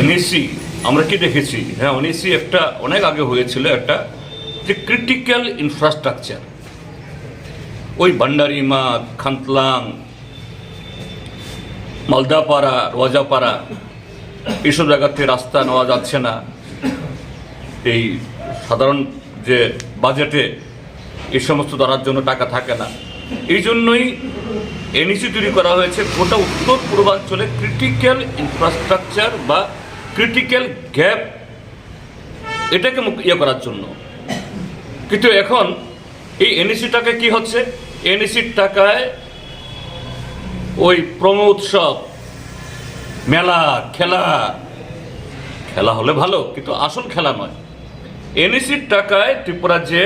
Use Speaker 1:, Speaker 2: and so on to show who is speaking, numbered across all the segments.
Speaker 1: NAC আমরা কি দেখেছি? হ্যাঁ এনএসি একটা অনেক আগে হয়েছিল একটা যে ক্রিটিক্যাল ইনফ্রাস্ট্রাকচার ওই ভান্ডারিমা খান্তলাং মালদাপাড়া রোয়াজাপাড়া এইসব জায়গাতে রাস্তা নেওয়া যাচ্ছে না। এই সাধারণ যে বাজেটে এই সমস্ত ধরার জন্য টাকা থাকে না। এই জন্যই এনইসি তৈরি করা হয়েছে গোটা উত্তর পূর্বাঞ্চলে ক্রিটিক্যাল ইনফ্রাস্ট্রাকচার বা ক্রিটিক্যাল গ্যাপ এটাকে ইয়ে করার জন্য। কিন্তু এখন এই এনইসি টাকায় কি হচ্ছে? এনইসির টাকায় ওই প্রম উৎসব, মেলা, খেলা খেলা হলে ভালো, কিন্তু আসল খেলা নয়। এনএসির টাকায় ত্রিপুরা যে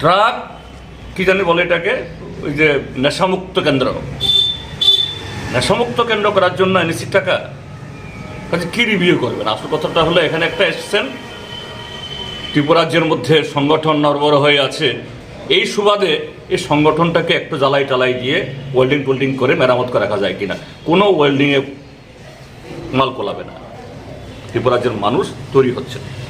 Speaker 1: ড্রাগ, কি জানি বলে এটাকে, ওই যে নেশামুক্ত কেন্দ্র। নেশামুক্ত কেন্দ্র করার জন্য এনএসির টাকা কাজে কি রিভিউ করবেন? আসল কথাটা হলো, এখানে একটা এসছেন। ত্রিপুরাজ্যের মধ্যে সংগঠন নরবর হয়ে আছে। এই সুবাদে এই সংগঠনটাকে একটু জ্বালাই টালাই দিয়ে ওয়েল্ডিং টোল্ডিং করে মেরামত করে রাখা যায় কিনা? কোনো ওয়েল্ডিংয়ে মাল কোলাবে না। ত্রিপুরাজ্যের মানুষ তৈরি হচ্ছে। না।